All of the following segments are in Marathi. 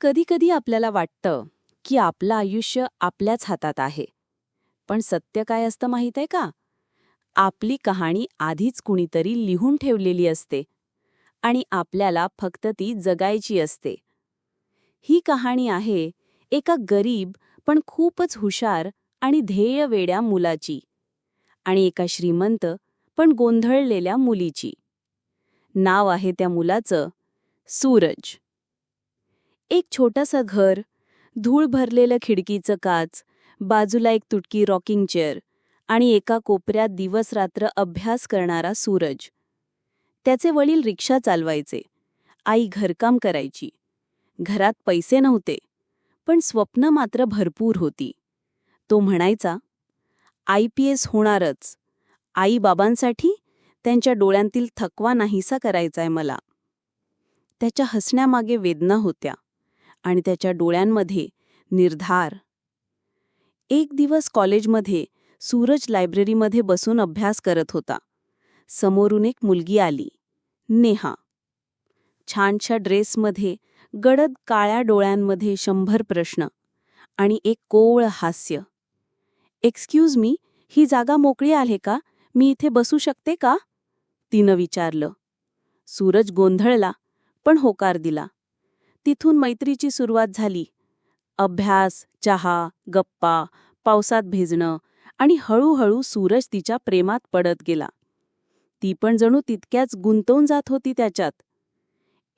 कधीकधी आपल्याला वाटतं की आपलं आयुष्य आपल्याच हातात आहे. पण सत्य काय असतं माहीत आहे का? आपली कहाणी आधीच कुणीतरी लिहून ठेवलेली असते आणि आपल्याला फक्त ती जगायची असते. ही कहाणी आहे एका गरीब पण खूपच हुशार आणि ध्येय वेड्या मुलाची आणि एका श्रीमंत पण गोंधळलेल्या मुलीची. नाव आहे त्या मुलाचं सूरज. एक छोटंसं घर धूळ भरलेलं खिडकीचं काच बाजूला एक तुटकी रॉकिंग चेअर आणि एका कोपऱ्यात दिवसरात्र अभ्यास करणारा सूरज. त्याचे वडील रिक्षा चालवायचे. आई घरकाम करायची. घरात पैसे नव्हते पण स्वप्न मात्र भरपूर होती. तो म्हणायचा आय पी एस होणारच. आई बाबांसाठी त्यांच्या डोळ्यांतील थकवा नाहीसा करायचाय मला. त्याच्या हसण्यामागे वेदना होत्या. आणि त्याच्या डोळ्यांमध्ये निर्धार. एक दिवस कॉलेजमध्ये सूरज लायब्ररीमध्ये बसून अभ्यास करत होता. समोरून एक मुलगी आली. नेहा. छानशा ड्रेसमध्ये गडद काळ्या डोळ्यांमध्ये शंभर प्रश्न आणि एक कोवळ हास्य. एक्सक्यूज मी ही जागा मोकळी आहे का? मी इथे बसू शकते का? तिनं विचारलं. सूरज गोंधळला पण होकार दिला. तिथून मैत्रीची सुरुवात झाली. अभ्यास चहा गप्पा पावसात भिजणं आणि हळूहळू सूरज तिच्या प्रेमात पडत गेला. ती पण जणू तितक्याच गुंतवून जात होती त्याच्यात.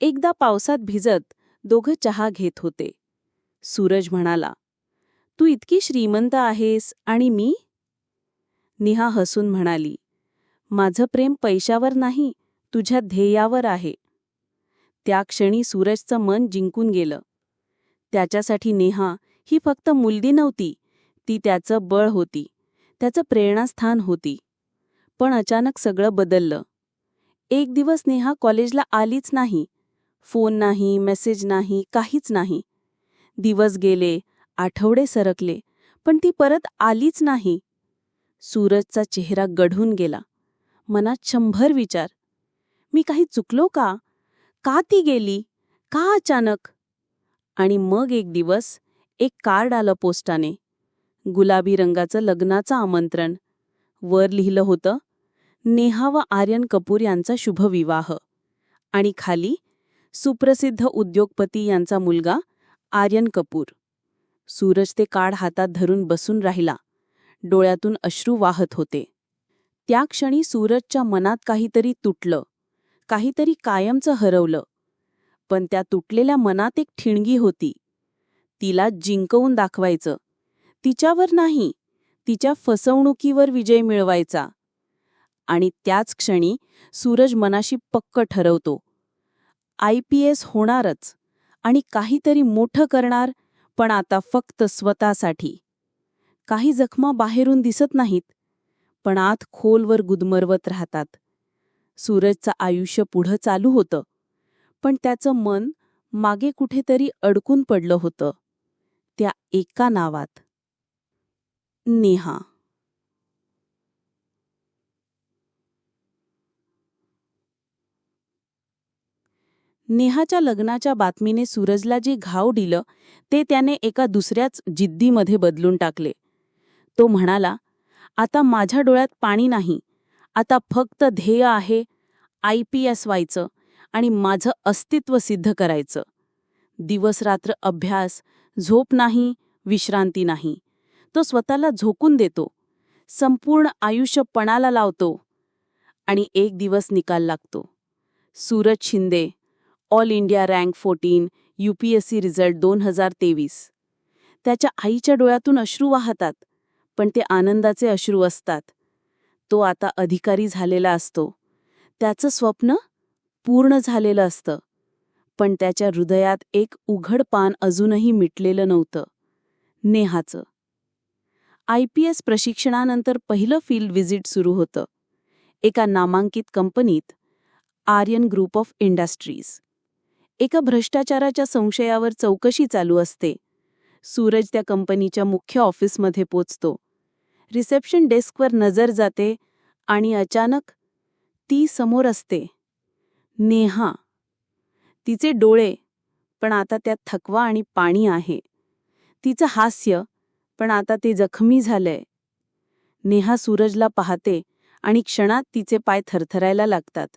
एकदा पावसात भिजत दोघं चहा घेत होते. सूरज म्हणाला तू इतकी श्रीमंत आहेस आणि मी? निहा हसून म्हणाली माझं प्रेम पैशावर नाही तुझ्या ध्येयावर आहे. त्या क्षणी सूरजचं मन जिंकून गेलं. त्याच्यासाठी नेहा ही फक्त मुलगी नव्हती ती त्याचं बळ होती त्याचं प्रेरणास्थान होती. पण अचानक सगळं बदललं. एक दिवस नेहा कॉलेजला आलीच नाही. फोन नाही मेसेज नाही काहीच नाही. दिवस गेले आठवडे सरकले पण ती परत आलीच नाही. सूरजचा चेहरा गढून गेला. मनात शंभर विचार. मी काही चुकलो का? का ती गेली? का अचानक? आणि मग एक दिवस एक कार्ड आलं पोस्टाने. गुलाबी रंगाचं लग्नाचं आमंत्रण. वर लिहिलं होतं नेहा व आर्यन कपूर यांचा शुभविवाह आणि खाली सुप्रसिद्ध उद्योगपती यांचा मुलगा आर्यन कपूर. सूरज ते कार्ड हातात धरून बसून राहिला. डोळ्यातून अश्रू वाहत होते. त्या क्षणी सूरजच्या मनात काहीतरी तुटलं. काहीतरी कायमचं हरवलं. पण त्या तुटलेल्या मनात एक ठिणगी होती. तिला जिंकवून दाखवायचं. तिच्यावर नाही तिच्या फसवणुकीवर विजय मिळवायचा. आणि त्याच क्षणी सूरज मनाशी पक्क ठरवतो. आय पी एस होणारच आणि काहीतरी मोठं करणार पण आता फक्त स्वतःसाठी. काही जखमा बाहेरून दिसत नाहीत पण आत खोलवर गुदमरवत राहतात. सूरजचं आयुष्य पुढं चालू होतं. पण त्याचं मन मागे कुठेतरी अडकून पडलं होतं. त्या एका नावात. नेहा. नेहाच्या लग्नाच्या बातमीने सूरजला जे घाव दिलं ते त्याने एका दुसऱ्याच जिद्दीमध्ये बदलून टाकले. तो म्हणाला आता माझ्या डोळ्यात पाणी नाही. आता फक्त ध्येय आहे आय पी एस व्हायचं आणि माझं अस्तित्व सिद्ध करायचं. दिवसरात्र अभ्यास झोप नाही विश्रांती नाही. तो स्वतःला झोकून देतो. संपूर्ण आयुष्य पणाला लावतो. आणि एक दिवस निकाल लागतो. Suraj Shinde all India rank fourteen U P S C result दोन हजार तेवीस. त्याच्या आईच्या डोळ्यातून अश्रू वाहतात पण ते आनंदाचे अश्रू असतात. तो आता अधिकारी झालेला असतो. त्याचं स्वप्न पूर्ण झालेलं असतं. पण त्याच्या हृदयात एक उघड पान अजूनही मिटलेलं नव्हतं. नेहाचं. आय पी एस प्रशिक्षणानंतर पहिलं फील्ड व्हिजिट सुरू होतं. एका नामांकित कंपनीत आर्यन ग्रुप ऑफ इंडस्ट्रीज. एका भ्रष्टाचाराच्या संशयावर चौकशी चालू असते. सूरज त्या कंपनीच्या मुख्य ऑफिसमध्ये पोचतो. रिसेप्शन डेस्कवर नजर जाते आणि अचानक ती समोर असते. नेहा. तिचे डोळे पण आता त्यात थकवा आणि पाणी आहे. तिचं हास्य पण आता ते जखमी झालंय. नेहा सूरजला पाहते आणि क्षणात तिचे पाय थरथरायला लागतात.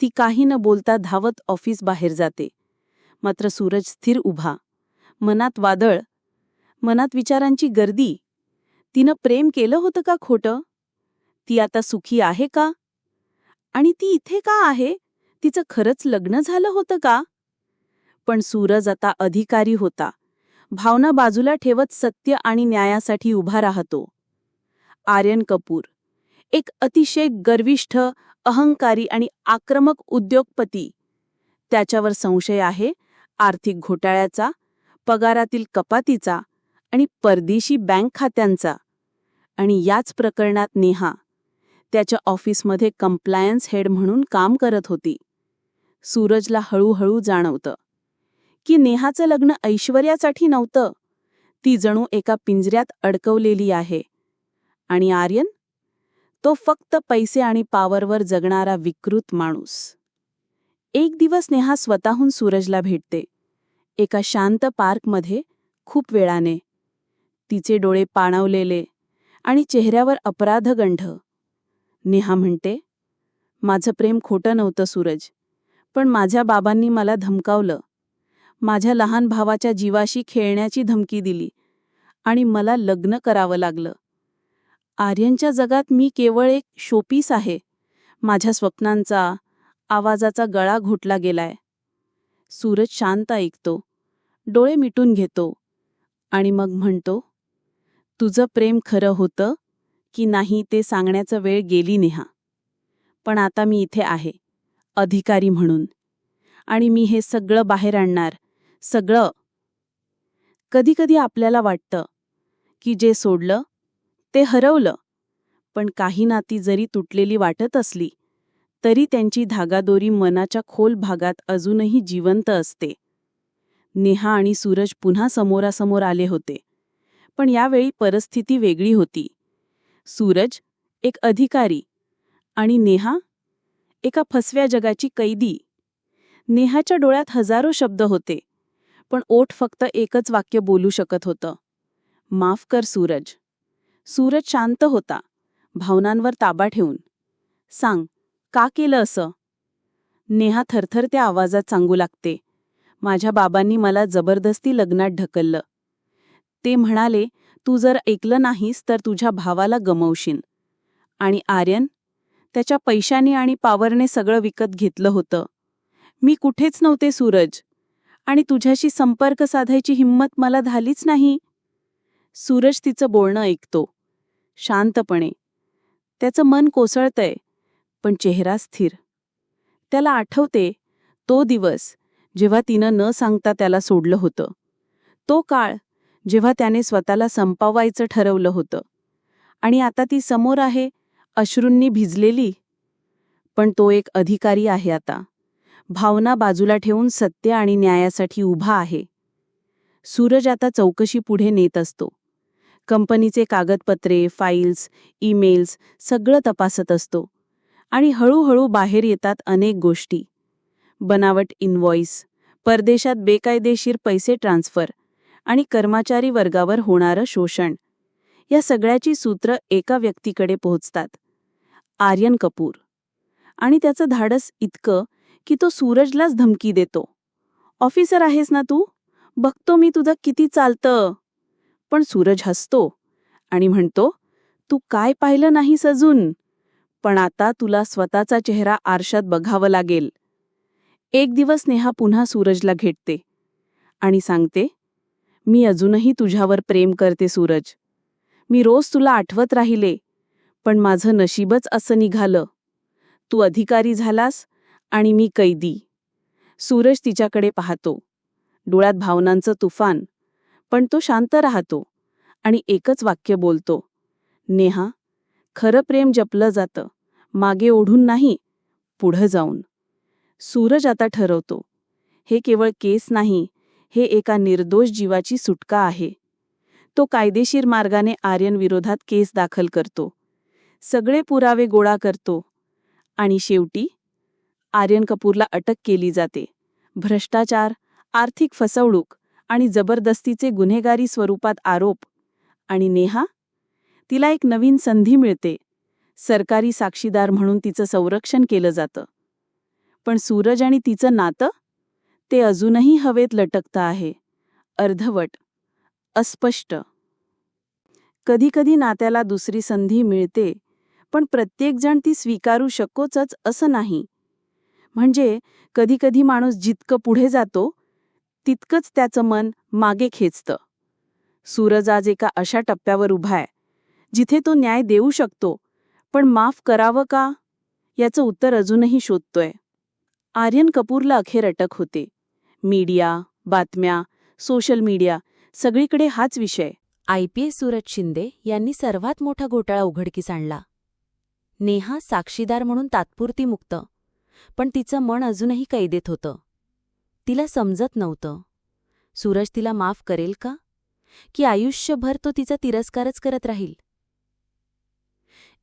ती काही न बोलता धावत ऑफिस बाहेर जाते. मात्र सूरज स्थिर उभा. मनात वादळ. मनात विचारांची गर्दी. तिनं प्रेम केलं होतं का खोटं? ती आता सुखी आहे का? आणि ती इथे का आहे? तिचं खरंच लग्न झालं होतं का? पण सूरज आता अधिकारी होता. भावना बाजूला ठेवत सत्य आणि न्यायासाठी उभा राहतो. आर्यन कपूर एक अतिशय गर्विष्ठ अहंकारी आणि आक्रमक उद्योगपती. त्याच्यावर संशय आहे आर्थिक घोटाळ्याचा पगारातील कपातीचा आणि परदेशी बँक खात्यांचा. आणि याच प्रकरणात नेहा त्याच्या ऑफिसमध्ये कंप्लायन्स हेड म्हणून काम करत होती. सूरजला हळूहळू जाणवतं की नेहाचं लग्न ऐश्वर्यासाठी नव्हतं. ती जणू एका पिंजऱ्यात अडकवलेली आहे. आणि आर्यन? तो फक्त पैसे आणि पावरवर जगणारा विकृत माणूस. एक दिवस नेहा स्वतःहून सूरजला भेटते. एका शांत पार्कमध्ये खूप वेळाने. तिचे डोळे पाणावलेले आणि चेहऱ्यावर अपराधगंढ नेहा म्हणते माझं प्रेम खोटं नव्हतं सूरज पण माझ्या बाबांनी मला धमकावलं. माझ्या लहान भावाच्या जीवाशी खेळण्याची धमकी दिली आणि मला लग्न करावं लागलं. आर्यनच्या जगात मी केवळ एक शोपीस आहे. माझ्या स्वप्नांचा आवाजाचा गळा घोटला गेलाय. सूरज शांत ऐकतो. डोळे मिटून घेतो आणि मग म्हणतो तुझं प्रेम खरं होतं की नाही ते सांगण्याचं वेळ गेली नेहा. पण आता मी इथे आहे अधिकारी म्हणून. आणि मी हे सगळं बाहेर आणणार सगळं. कधीकधी आपल्याला वाटतं की जे सोडलं ते हरवलं. पण काही नाती जरी तुटलेली वाटत असली तरी त्यांची धागादोरी मनाच्या खोल भागात अजूनही जिवंत असते. नेहा आणि सूरज पुन्हा समोरासमोर आले होते. पण यावेळी परिस्थिती वेगळी होती. सूरज एक अधिकारी आणि नेहा एका फसव्या जगाची कैदी. नेहाच्या डोळ्यात हजारो शब्द होते पण ओठ फक्त एकच वाक्य बोलू शकत होतं. माफ कर सूरज. सूरज शांत होता भावनांवर ताबा ठेवून. सांग का केलं असं? नेहा थरथरत्या आवाजात सांगू लागते माझ्या बाबांनी मला जबरदस्ती लग्नात ढकललं. ते म्हणाले तू जर ऐकलं नाहीस तर तुझ्या भावाला गमवशीन आणि आर्यन त्याच्या पैशाने आणि पावरने सगळं विकत घेतलं होतं. मी कुठेच नव्हते सूरज. आणि तुझ्याशी संपर्क साधायची हिंमत मला झालीच नाही. सूरज तिचं बोलणं ऐकतो. शांतपणे. त्याचं मन कोसळतंय पण चेहरा स्थिर. त्याला आठवते तो दिवस जेव्हा तिनं न सांगता त्याला सोडलं होतं. तो काळ जेव्हा त्याने स्वतःला संपावायचं ठरवलं होतं. आणि आता ती समोर आहे अश्रूंनी भिजलेली. पण तो एक अधिकारी आहे आता. भावना बाजूला ठेवून सत्य आणि न्यायासाठी उभा आहे. सूरज आता चौकशी पुढे नेत असतो. कंपनीचे कागदपत्रे फाईल्स ईमेल्स सगळं तपासत असतो. आणि हळूहळू बाहेर येतात अनेक गोष्टी. बनावट इनव्हॉइस परदेशात बेकायदेशीर पैसे ट्रान्स्फर आणि कर्मचारी वर्गावर होणारं शोषण. या सगळ्याची सूत्र एका व्यक्तीकडे पोहोचतात. आर्यन कपूर. आणि त्याचं धाडस इतकं की तो सूरजलाच धमकी देतो. ऑफिसर आहेस ना तू? बघतो मी तुझं किती चालतं. पण सूरज हसतो आणि म्हणतो तू काय पाहिलं नाही सजून पण आता तुला स्वतःचा चेहरा आरशात बघावं लागेल. एक दिवस नेहा पुन्हा सूरजला घेटते आणि सांगते मी अजूनही तुझ्यावर प्रेम करते सूरज. मी रोज तुला आठवत राहिले पण माझं नशीबच असं निघालं. तू अधिकारी झालास आणि मी कैदी. सूरज तिच्याकडे पाहतो. डोळ्यात भावनांचं तुफान पण तो शांत राहतो आणि एकच वाक्य बोलतो. नेहा खरं प्रेम जपलं जातं मागे ओढून नाही पुढं जाऊन. सूरज आता ठरवतो. हे केवळ केस नाही हे एका निर्दोष जीवाची सुटका आहे. तो कायदेशीर मार्गाने आर्यन विरोधात केस दाखल करतो. सगळे पुरावे गोळा करतो. आणि शेवटी आर्यन कपूरला अटक केली जाते. भ्रष्टाचार आर्थिक फसवणूक आणि जबरदस्तीचे गुन्हेगारी स्वरूपात आरोप. आणि नेहा? तिला एक नवीन संधी मिळते. सरकारी साक्षीदार म्हणून तिचं संरक्षण केलं जातं. पण सूरज आणि तिचं नातं? ते अजूनही हवेत लटकतं आहे. अर्धवट. अस्पष्ट. कधीकधी नात्याला दुसरी संधी मिळते पण प्रत्येकजण ती स्वीकारू शकोचच असं नाही. म्हणजे कधीकधी माणूस जितकं पुढे जातो तितकंच त्याचं मन मागे खेचतं. सूरज आज एका अशा टप्प्यावर उभा आहे जिथे तो न्याय देऊ शकतो पण माफ करावं का? याचं उत्तर अजूनही शोधतोय. आर्यन कपूरला अखेर अटक होते. मीडिया बातम्या सोशल मीडिया सगळीकडे हाच विषय. I P S Suraj Shinde यांनी सर्वात मोठा घोटाळा उघडकीस आणला. नेहा साक्षीदार म्हणून तात्पुरती मुक्त पण तिचं मन अजूनही कैदेत होतं. तिला समजत नव्हतं. सूरज तिला माफ करेल का? की आयुष्यभर तो तिचा तिरस्कारच करत राहील?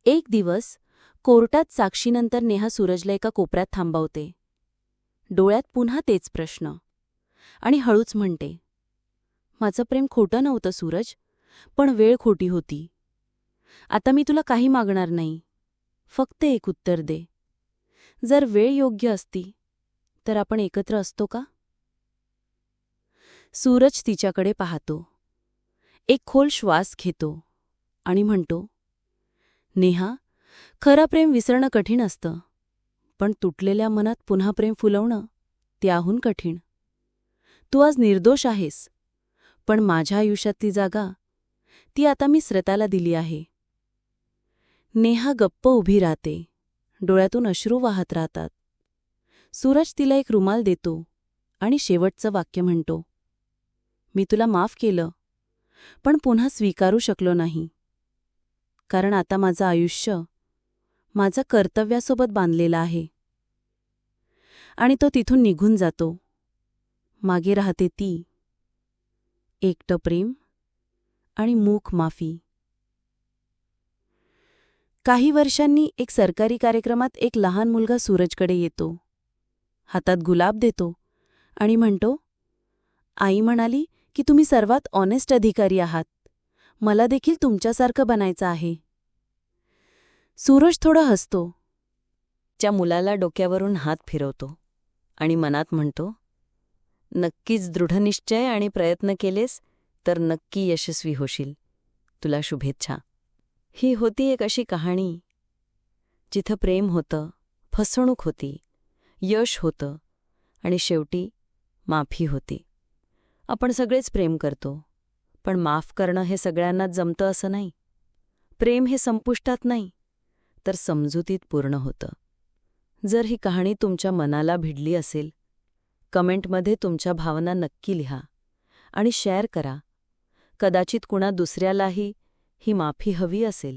एक दिवस कोर्टात साक्षीनंतर नेहा सूरजला एका कोपऱ्यात थांबवते. डोळ्यात पुन्हा तेच प्रश्न. आणि हळूच म्हणते माझं प्रेम खोटं नव्हतं सूरज पण वेळ खोटी होती. आता मी तुला काही मागणार नाही. फक्त एक उत्तर दे. जर वेळ योग्य असती तर आपण एकत्र असतो का? सूरज तिच्याकडे पाहतो. एक खोल श्वास घेतो आणि म्हणतो नेहा खरं प्रेम विसरणं कठीण असतं पण तुटलेल्या मनात पुन्हा प्रेम फुलवणं त्याहून कठीण. तू आज निर्दोष आहेस. पण माझ्या आयुष्यातली जागा ती आता मी स्रताला दिली आहे. नेहा गप्प उभी राहते. डोळ्यातून अश्रू वाहत राहतात. सूरज तिला एक रुमाल देतो आणि शेवटचं वाक्य म्हणतो. मी तुला माफ केलं पण पुन्हा स्वीकारू शकलो नाही. कारण आता माझं आयुष्य माझं कर्तव्यासोबत बांधलेलं आहे. आणि तो तिथून निघून जातो. मागे राहते ती. एकटं प्रेम आणि मूक माफी. काही वर्षांनी एक सरकारी कार्यक्रमात एक लहान मुलगा सूरजकडे येतो. हातात गुलाब देतो आणि म्हणतो आई म्हणाली की तुम्ही सर्वात ऑनेस्ट अधिकारी आहात. मला देखील तुमच्यासारखं बनायचं आहे. सूरज थोडं हसतो. त्या मुलाला डोक्यावरून हात फिरवतो आणि मनात म्हणतो नक्कीच दृढनिश्चय आणि प्रयत्न केलेस तर नक्की यशस्वी होशील. तुला शुभेच्छा. ही होती एक अशी कहाणी. जिथं प्रेम होतं फसवणूक होती यश होतं आणि शेवटी माफी होती. आपण सगळेच प्रेम करतो पण माफ करणं हे सगळ्यांनाच जमतं असं नाही. प्रेम हे संपुष्टात नाही तर समजुतीत पूर्ण होतं. जर ही कहाणी तुमच्या मनाला भिडली असेल कमेंटमध्ये तुमच्या भावना नक्की लिहा आणि शेअर करा. कदाचित कुणा दुसऱ्यालाही ही माफी हवी असेल.